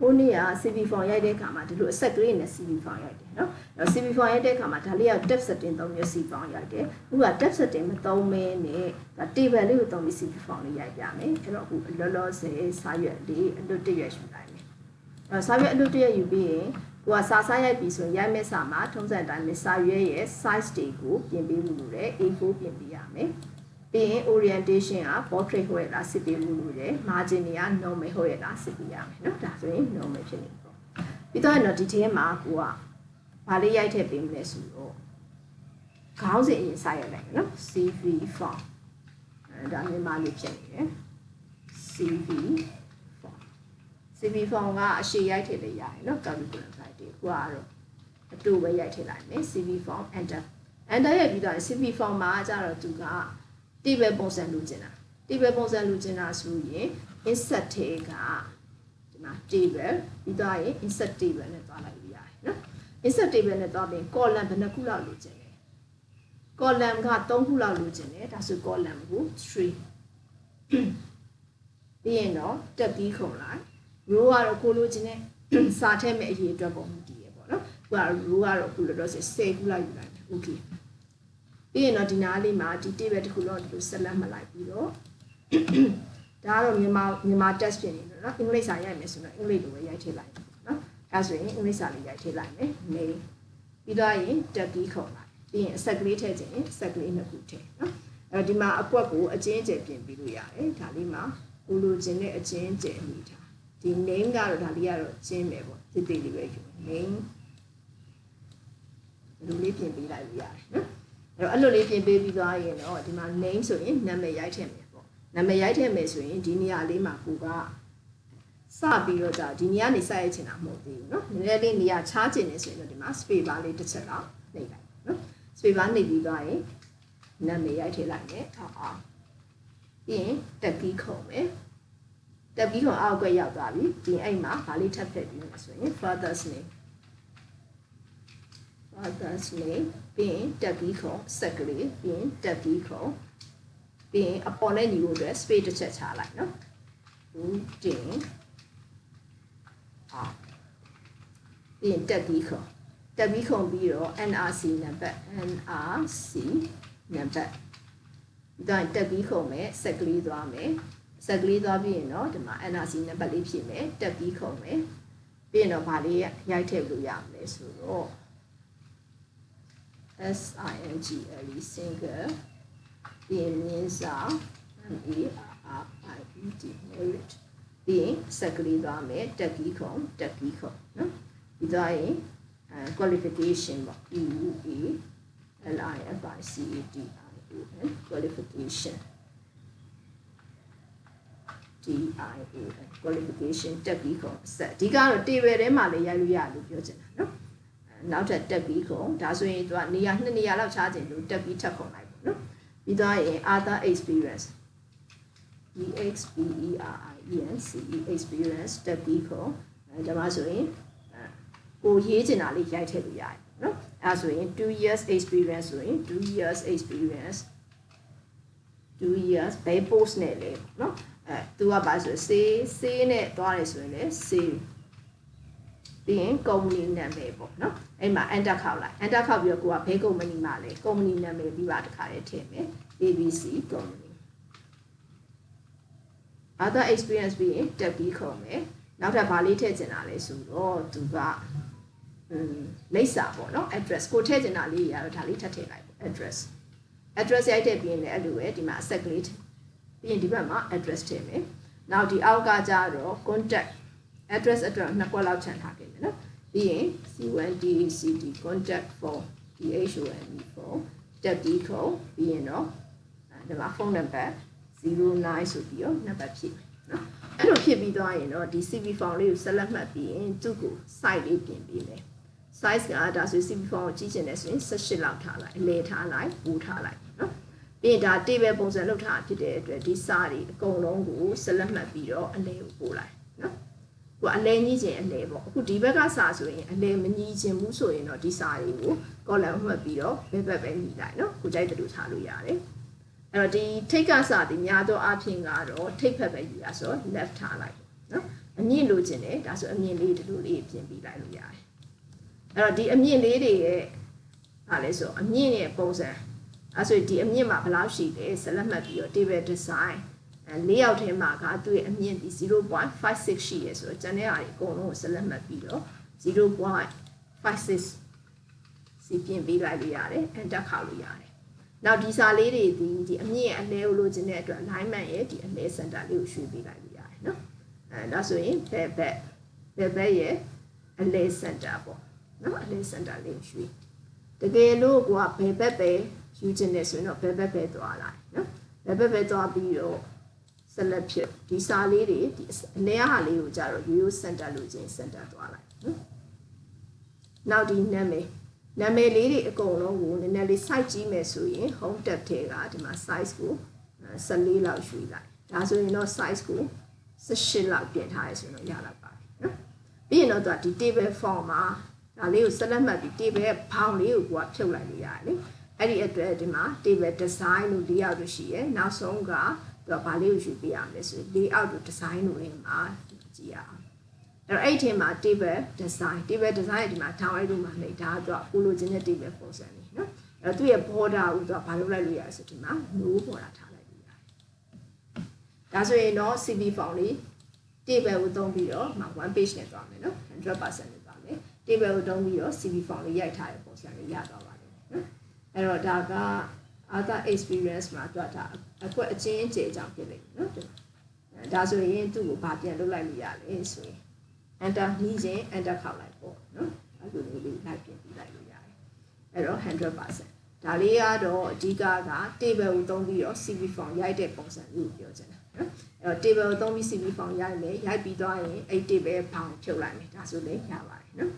ဟိုနေ့က CV form ရိုက်တဲ့အခါမှာဒီလို asset ကလေးနဲ့ CV form ရိုက်တယ်နော်အဲ့တော့ CV form ရိုက်တဲ့အခါမှာဒါလေးက tab setting သုံးပြီး CV form ရိုက်တယ်အခုက tab setting မသုံးမဲနဲ့ဒါ table လေးကိုသုံးပြီး CV form လေးရိုက်ပြမယ်အဲ့တော့အခုလောလောဆယ်စာရွက်လေးအလွတ်တရွက်ယူလိုက်မယ်အဲ့စာရွက်အလွတ်တရွက်ယူပြီးရင်ကိုကစာစားရိုက်ပြီဆိုရင်ရိုက်မဲ့စာမှာထုံးစံတိုင်းပဲစာရွက်ရဲ့ size တွေကိုပြင်ပေးလို့ရတယ် A4 ပြင်ပေးရမယ် ပြီးရင် orientation က portrait ဟုတ်ရလားစစ်ပေးမှုလို့ရတယ် margin တွေက normal ဟုတ်ရလားစစ်ပေးရမယ်နော်ဒါဆိုရင် normal ဖြစ်နေပေါ့ပြီးတော့တော့ဒီထဲမှာကိုကဘာလေးရိုက်ထည့်ပေးမလဲဆိုတော့ခေါင်းစဉ်အရင်စရလိုက်နော် CV form အဲဒါမြန်မာလေးဖြစ်နေတယ် CV form CV form ကအရှိရိုက်ထည့်လို့ရတယ်နော် curriculum vitae ကိုကတော့အတူပဲရိုက်ထည့်လိုက်မယ် CV form enter enter ရိုက်ပြီးတော့ CV form မှာကျတော့သူက table ပုံစံလိုချင်တာ table ပုံစံလိုချင်တာဆိုရင် insert ထဲကဒီမှာ table ပြီးတော့ရင် insert table နဲ့တွားလိုက်လို့ရတယ်နော် insert table နဲ့တွားပြီး column ဘယ်နှခုလောက်လိုချင်လဲ column က3ခုလောက်လိုချင်တယ်ဒါဆို column ကို3ပြီးရင်တော့တက်ပြီးခုံလိုက် row ကတော့ကိုလိုချင်တဲ့စာထည့်မဲ့အရေးအတွက်ပုံမူတည်ရပေါ့နော်ခုက row ကတော့ခုလိုတော့10ခုလောက်ယူလိုက်တယ် okay ပြီးရင်တော့ဒီနားလေးမှာဒီ table တစ်ခုလုံးဒီလိုဆက်လက်မှတ်လိုက်ပြီးတော့ဒါကတော့မြန်မာမြန်မာ test ဖြစ်နေတယ်နော်အင်္ဂလိပ်စာရိုက်မယ်ဆိုတော့အင်္ဂလိပ်လိုပဲရိုက်ထည့်လိုက်နော်အဲဆိုရင်အင်္ဂလိပ်စာလေးရိုက်ထည့်လိုက်မယ် main ပြီးတော့ရင်တက်ပြီးခေါ်လိုက်ပြီးရင်အဆက်ကလေးထည့်ခြင်းအဆက်ကလေးနှစ်ခုထည့်နော်အဲဒီမှာအကွက်ကိုအချင်းကျယ်ပြင်ပြီးလို့ရတယ်ဒါလေးမှာကိုလိုချင်တဲ့အချင်းကျယ်မိထားဒီ name ကတော့ဒါလေးကတော့ကျင်းမယ်ပေါ့တိတိလေးပဲယူ name လူလေးပြင်ပေးလိုက်လို့ရတယ်နော်အဲ့ တော့အဲ့လိုလေးပြင်ပေးပြီးသွားရင်တော့ဒီမှာ name ဆိုရင်နာမည်ရိုက်ထည့်မယ်ပေါ့နာမည်ရိုက်ထည့်မယ်ဆိုရင်ဒီနေရာလေးမှာကိုကစပြီးတော့ဒါဒီနေရာနေစရိုက်ချင်တာမဟုတ်သေးဘူးเนาะနည်းနည်းလေးနေရာချားချင်နေဆိုရင်တော့ဒီမှာ space bar လေးတစ်ချက်လောက်နှိပ်လိုက်เนาะ space bar နှိပ်ပြီးသွားရင်နာမည်ရိုက်ထည့်လိုက်မယ်အောက်အောင်ပြီးရင်တက်ပြီးခုံမယ်တက်ပြီးခုံအောက်ကရောက်သွားပြီဒီအဲ့မှာဗာလေးထပ်ထည့်ပြီးမှာဆိုရင် father's name Marcus Lane ပြီးရင် Tabby ခေါ် Secretary ပြီးရင် Tabby ခေါ်ပြီးရင်အပေါ်နဲ့ညီဖို့အတွက် space တစ်ချက်ချလိုက်နော်ဘူးတင်ဟာပြီးရင် Tabby ခေါ် Tabby ခေါ်ပြီးတော့ NRC နံပါတ် NRC နံပါတ်ဒါတက်ပြီးခုံမယ်ဆက်ကလေးသွားမယ်ဆက်ကလေးသွားပြီးရင်တော့ဒီမှာ NRC နံပါတ်လေးဖြစ်မယ်တက်ပြီးခုံမယ်ပြီးရင်တော့ဗာလေးရိုက်ထည့်လို့ရမယ်ဆိုတော့ S I N G L E single ပြီးရင်မြင်းစာ M A R R I E D merit ပြီးရင်ဆက်ကလေးသွားမယ်တက်ပြီးခုံတက်ပြီးခုံနော်ပြီးသွားရင်အဲ qualification ပေါ့ E U A L I F I C A T I O N qualification D I O N qualification တက်ပြီးခုံဆက်အဓိကတော့ table ထဲမှာလည်းရိုက်လို့ရလို့ပြောချင်တာနော် နောက်ထပ်တက်ပြီးခုံဒါဆိုရင်သူကနေရာနှစ်နေရာလောက်ချားခြင်းလို့တက်ပြီးထပ်ခုံလိုက်ပေါ့နော်ပြီးသွားရင် other experience E X P E R I E N C E experience တက်ပြီးခုံအဲဒါမှဆိုရင်ကိုရေးချင်တာလေးရိုက်ထည့်လို့ရတယ်နော်အဲဆိုရင်2 years experience ဆိုရင်2 years experience 2 years ဘယ် post နဲ့လဲနော်အဲသူကပါဆိုစေးစေးနဲ့သွားတယ်ဆိုရင်လည်းစေး ပြီးရင် company နာမည်ပေါ့နော်အဲ့မှာ enter ခောက်လိုက် enter ခောက်ပြီးတော့ကိုကဘယ် company မှာလဲ company နာမည်ပြီးပါတခါလေးထည့်မယ် ABC company other experience ပြီးရင်တက်ပြီးခုံမယ်နောက်ထပ်ဗာလေးထည့်ချင်တာလဲဆိုတော့သူကอืมလိပ်စာပေါ့နော် address ကိုထည့်ချင်တာလေးရတော့ဒါလေးထပ်ထည့်လိုက်ပေါ့ address address ရိုက်ထည့်ပြီးရင်လည်းအဲ့လိုပဲဒီမှာ set ကလေးပြီးရင်ဒီဘက်မှာ address ထည့်မယ်နောက်ဒီအောက်ကကြတော့ contact address အတွက်နှစ်ခွက်လောက်ခြံထားခဲ့မယ်နော်ပြီးရင် C1DCD contact for DHONE for တက်ပြီးခုံပြီးရင်တော့ဒီမှာဖုန်းနံပါတ်09ဆိုပြီးတော့နံပါတ်ဖြည့်နော်အဲ့လိုဖြစ်ပြီးသွားရင်တော့ဒီ CV form လေးကိုဆက်လက်မှတ်ပြီးရင်သူ့ကို site လေးပြင်ပေးမယ် size ကဒါဆို CV form ကိုကြီးကျင်နေဆိုရင်18လောက်ထားလိုက်အလဲထားလိုက်ပူထားလိုက်နော်ပြီးရင်ဒါ table ပုံစံလောက်ထားဖြစ်တဲ့အတွက်ဒီစာတွေအကုန်လုံးကိုဆက်လက်မှတ်ပြီးတော့အလဲကိုပို့လိုက်နော် ဟိုအလဲညီးခြင်းအလဲပေါ့အခုဒီဘက်ကစာဆိုရင်အလဲမညီးခြင်းဘူးဆိုရင်တော့ဒီစာတွေကို column မှတ်ပြီးတော့ဘယ်ဘက်ပဲညီးလိုက်နော်ကိုကြိုက်တယ်လို့ထားလို့ရတယ်အဲ့တော့ဒီထိတ်ကစာဒီများသောအဖြစ်ကတော့ထိတ်ဖက်ပဲယူရဆို left ထားလိုက်နော်အမြင့်လိုချင်တယ်ဒါဆိုအမြင့်လေးဒီလိုလေးပြင်ပြီးလိုက်လို့ရတယ်အဲ့တော့ဒီအမြင့်လေးတွေရဲ့ဟာလဲဆိုအမြင့်ရဲ့ပုံစံအဲဆိုဒီအမြင့်မှာဘယ်လောက်ရှိလဲဆက်လက်မှတ်ပြီးတော့ table design အဲလေးယောက်ထဲမှာကသူ့ရဲ့အမြင့်ဒီ0.56ရှိရဆိုတော့ကျန်တဲ့ဟာတွေအကုန်လုံးကိုဆက်လက်မှတ်ပြီးတော့0.56စီပြင်ပေးလိုက်လို့ရတယ် enter ခေါက်လို့ရတယ်နောက်ဒီစာလေးတွေဒီဒီအမြင့်ရဲ့အလဲကိုလိုချင်တဲ့အတွက် alignment ရဲ့ဒီအလဲ center လေးကိုရွှေ့ပေးလိုက်လို့ရတယ်နော်အဲဒါဆိုရင်ဘယ်ဘက်ဘယ်ဘက်ရဲ့အလဲ center ပေါ့နော်အလဲ center လေးကိုရွှေ့တကယ်လို့ကိုကဘယ်ဘက်ပဲယူချင်တယ်ဆိုရင်တော့ဘယ်ဘက်ပဲသွားလိုက်နော်ဘယ်ဘက်ပဲသွားပြီးတော့ ဆက်လက်ဖြစ်ဒီစာလေးတွေဒီအလဲဟာလေးကိုကြတော့ရိုးရိုး center လို့ချင်း center သွားလိုက်နော်နောက်ဒီနာမည်နာမည်လေးတွေအကုန်လုံးကိုနည်းနည်းလေး site ကြည့်မယ်ဆိုရင် home tab ထဲကဒီမှာ size ကို14လောက်ရွှေ့လိုက်ဒါဆိုရင်တော့ size ကို18လောက်ပြင်ထားရဆိုရင်တော့ရတော့ပါပြီနော်ပြီးရင်တော့သူကဒီ table form မှာဒါလေးကိုဆက်လက်မှတ်ပြီး table ရဲ့ဘောင်လေးကိုကိုကဖြုတ်လိုက်လို့ရတယ်လေအဲ့ဒီအတွက်ဒီမှာ table design လို့၄ရောက်လို့ရှိရယ်နောက်ဆုံးက သူကဘာလေးကိုယူပေးရမလဲဆိုရင် layout တို့ design တို့တွေမှာကြည့်ရအောင်အဲ့တော့အဲ့ဒီထဲမှာ table design table design ရဲ့ဒီမှာ down arrow မှာနေဒါကတော့ကိုလိုချင်တဲ့ table ပုံစံလေးနော်အဲ့တော့သူ့ရဲ့ border ကိုသူကဘာလုပ်လိုက်လို့ရလဲဆိုဒီမှာ no border ထားလိုက်လို့ရတယ်ဒါဆိုရင်တော့ CV form လေး table ကိုသုံးပြီးတော့မှာ1 page နဲ့သွားမယ်နော်100%နဲ့သွားမယ် table ကိုသုံးပြီးတော့ CV form လေးရိုက်ထားတဲ့ပုံစံလေးရသွားပါတယ်နော်အဲ့တော့ဒါက other experience မှာတော့ဒါအကွက်အချင်းအကျအကြောင်းဖြစ်လိမ့်မယ်နော်ဒါဆိုရင်သူ့ကိုဗာပြန်လုပ်လိုက်လို့ရလေဆိုရင် enter နှီးခြင်း enter ခောက်လိုက်ပေါ့နော်အဲ့လိုလေးလေးလိုက်ပြင်ပြီးလိုက်လို့ရတယ်အဲ့တော့100%ဒါလေးကတော့အဓိကက table ကိုသုံးပြီးတော့ CV form ရိုက်တဲ့ပုံစံမျိုးကိုပြောချင်တာနော်အဲ့တော့ table ကိုသုံးပြီး CV form ရိုက်မယ်ရိုက်ပြီးသွားရင်အဲ့ table ဘောင်ဖြုတ်လိုက်မယ်ဒါဆိုလည်းရပါတယ်နော်